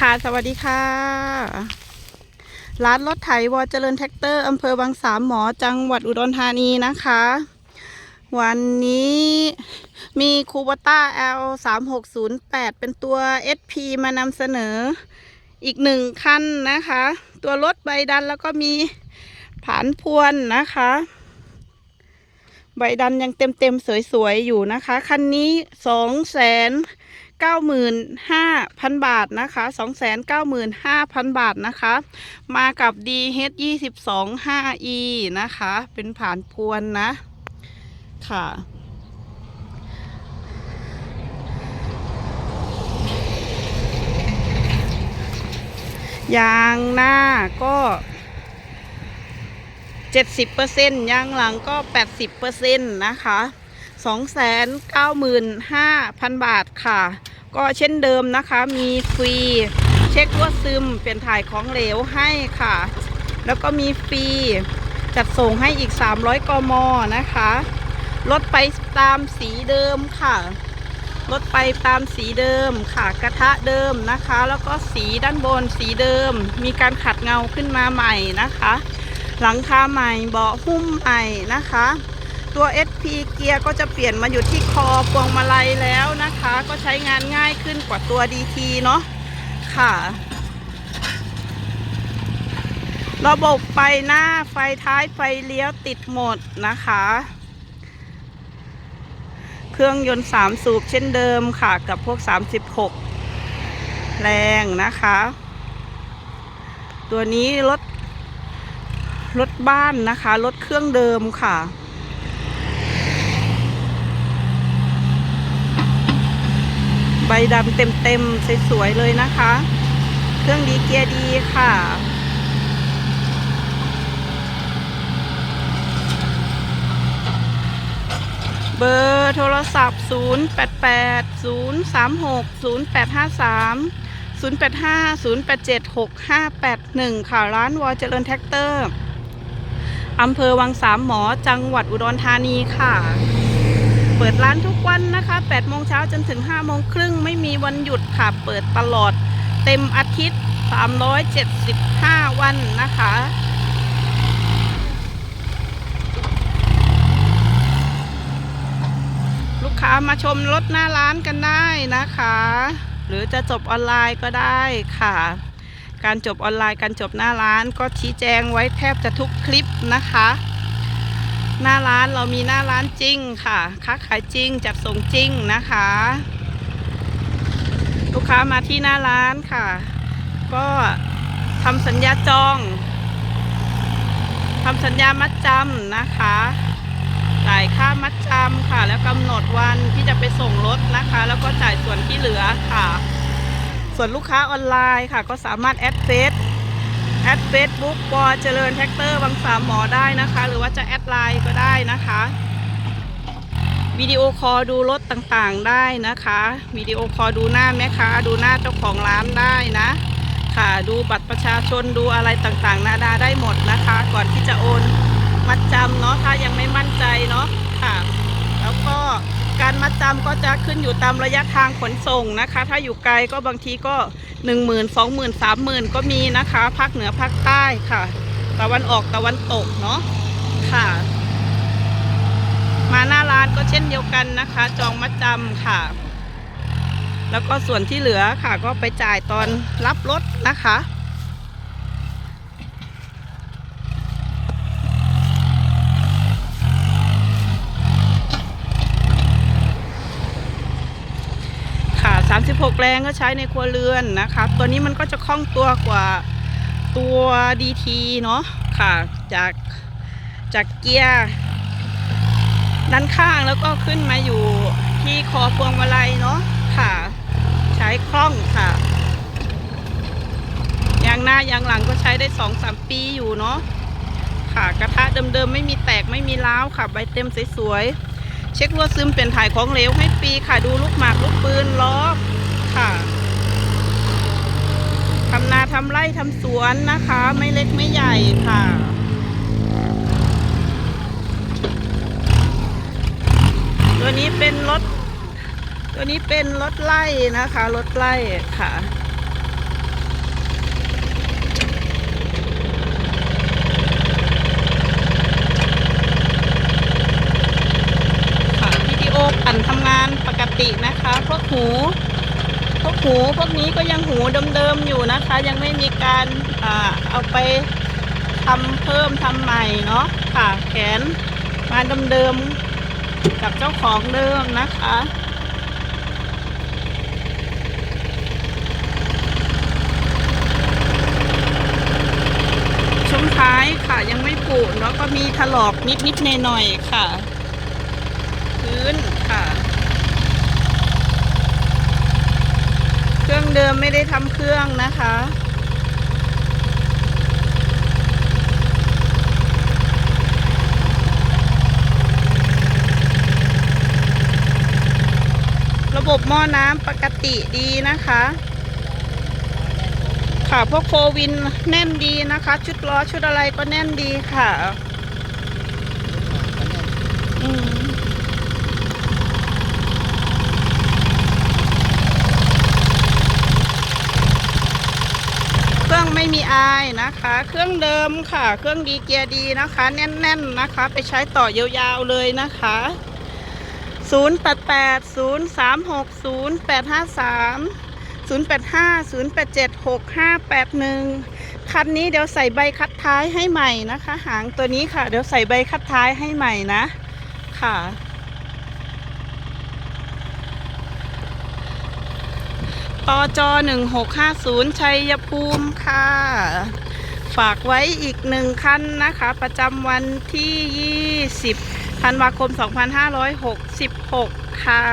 ค่ะ สวัสดีค่ะ ร้านรถไถวอเจริญแท็กเตอร์อำเภอบางสามหมอจังหวัดอุดรธานีนะคะ วันนี้มีคูบต้า L 3 6 0 8เป็นตัว SP มานำเสนออีกหนึ่งคันนะคะ ตัวรถใบดันแล้วก็มีผานพวนนะคะ ใบดันยังเต็มเต็มๆสวยๆ อยู่นะคะ คันนี้สองแสนเก้าหมื่นห้าพันบาทนะคะสองแสนเก้าหมื่นห้าพันบาทนะคะ มากับ DH ยี่สิบสองห้า E นะคะ เป็นผ่านพวนนะ ค่ะยางหน้าก็ เจ็ดสิบเปอร์เซ็นยางหลังก็แปดสิบเปอร์เซ็นนะคะสองแสนเก้าหมื่นห้าพันบาทค่ะ ก็เช่นเดิมนะคะ มีฟรีเช็ครั่วซึมเป็นถ่ายของเหลวให้ค่ะ แล้วก็มีฟรีจัดส่งให้อีก 300 กม นะคะลดไปตามสีเดิมค่ะลดไปตามสีเดิมค่ะ กระทะเดิมนะคะ แล้วก็สีด้านบนสีเดิม มีการขัดเงาขึ้นมาใหม่นะคะ หลังคาใหม่เบาะหุ้มใหม่นะคะ ตัว SP เกียร์ก็จะเปลี่ยนมาอยู่ที่คอพวงมาลัยแล้วนะคะ ก็ใช้งานง่ายขึ้นกว่าตัว DT เนาะค่ะ ระบบไฟหน้าไฟท้ายไฟเลี้ยวติดหมดนะคะ เครื่องยนต์ 3 สูบเช่นเดิมค่ะกับพวก 36 แรงนะคะ ตัวนี้รถ รถบ้านนะคะ รถเครื่องเดิมค่ะ ใบดำเต็มๆสวยๆเลยนะคะ เครื่องดีเกียร์ดีค่ะเบอร์โทรศัพท์ 0 8 8 0 3 6 0 8 5 3 0 8 5 0 8 7 6 5 8 1 ค่ะ ร้านวอเจริญแท็กเตอร์ อำเภอวังสามหมอจังหวัดอุดรธานีค่ะ เปิดร้านทุกวันนะคะ8โมงเช้าจนถึง5โมงครึ่งไม่มีวันหยุดค่ะ เปิดตลอดเต็มอาทิตย์ 375 วันนะคะลูกค้ามาชมรถหน้าร้านกันได้นะคะ หรือจะจบออนไลน์ก็ได้ค่ะ การจบออนไลน์การจบหน้าร้านก็ชี้แจงไว้แทบจะทุกคลิปนะคะ หน้าร้านเรามีหน้าร้านจริงค่ะ ค้าขายจริงจัดส่งจริงนะคะ ลูกค้ามาที่หน้าร้านค่ะ ก็ทำสัญญาจองทำสัญญามัดจำนะคะจ่ายค่ามัดจำค่ะ แล้วกำหนดวันที่จะไปส่งรถนะคะ แล้วก็จ่ายส่วนที่เหลือค่ะ ส่วนลูกค้าออนไลน์ค่ะ ก็สามารถแอดเฟซแอดเฟซบุ๊กวอเจริญแท็กเตอร์บางสามหมอได้นะคะ หรือว่าจะแอดไลน์ก็ได้นะคะวิดีโอคอลดูรถต่างๆได้นะคะวิดีโอคอลดูหน้าแม่ค้าดูหน้าเจ้าของร้านได้นะ ค่ะดูบัตรประชาชนดูอะไรต่างๆ นานาได้หมดนะคะ ก่อนที่จะโอนมัดจำเนาะถ้ายังไม่มั่นใจเนาะค่ะ แล้วก็ การมัดจำก็จะขึ้นอยู่ตามระยะทางขนส่งนะคะ ถ้าอยู่ไกลก็บางทีก็หนึ่งหมื่นสองหมื่นสามหมื่นก็มีนะคะภาคเหนือภาคใต้ค่ะ ตะวันออกตะวันตกเนาะค่ะ มาหน้าร้านก็เช่นเดียวกันนะคะ จองมัดจำค่ะ แล้วก็ส่วนที่เหลือค่ะก็ไปจ่ายตอนรับรถนะคะ 36แรงก็ใช้ในครัวเรือนนะคะ ตัวนี้มันก็จะคล่องตัวกว่าตัว DT เนาะค่ะจากจากเกียร์ด้านข้างแล้วก็ขึ้นมาอยู่ที่คอพวงมาลัยเนาะค่ะ ใช้คล่องค่ะยางหน้ายางหลังก็ใช้ได้สองสามปีอยู่เนาะค่ะกระทะเดิมๆไม่มีแตกไม่มีร้าวค่ะ ใบเต็มสวยๆเช็ครั่วซึมเป็นถ่ายของเหลวให้ฟรีค่ะดูลูกหมากลูกปืนล้อ ค่ะ ทำนาทำไร่ทำสวนนะคะ ไม่เล็กไม่ใหญ่ค่ะตัวนี้เป็นรถ ตัวนี้เป็นรถไล่นะคะ รถไล่ค่ะ อันทำงานปกตินะคะ พวกหู พวก หูพวกนี้ก็ยังหูเดิมๆอยู่นะคะ ยังไม่มีการอเอาไปทำเพิ่มทำใหม่เนาะค่ะแขนมาเดิมๆกับเจ้าของเดิมนะคะช่วงท้ายค่ะยังไม่ปุแล้วก็มีถลอกนิดๆหน่อยๆค่ะ พื้นค่ะ เครื่องเดิ มไม่ได้ทำเครื่องนะคะ ระบบหม้อน้ำปกติดีนะคะ ค่ะพวกโฟวินแน่นดีนะคะ ชุดล้อชุดอะไรก็แน่นดีค่ะ อืมเครื่อง ไม่มีอายนะคะ เครื่องเดิมค่ะ เครื่องดีเกียร์ดีนะคะ แน่นๆนะคะ ไปใช้ต่อยาวๆเลยนะคะ 0 8 8 0 3 6 0 8 5 3 0 8 5 0 8 7 6 5 8 1 คันนี้เดี๋ยวใส่ใบคัดท้ายให้ใหม่นะคะ หางตัวนี้ค่ะ เดี๋ยวใส่ใบคัดท้ายให้ใหม่นะ ค่ะ ตจ1650 ชัยภูมิค่ะ ฝากไว้อีกหนึ่งคันนะคะ ประจำวันที่ 20ธันวาคม 2566 ค่ะ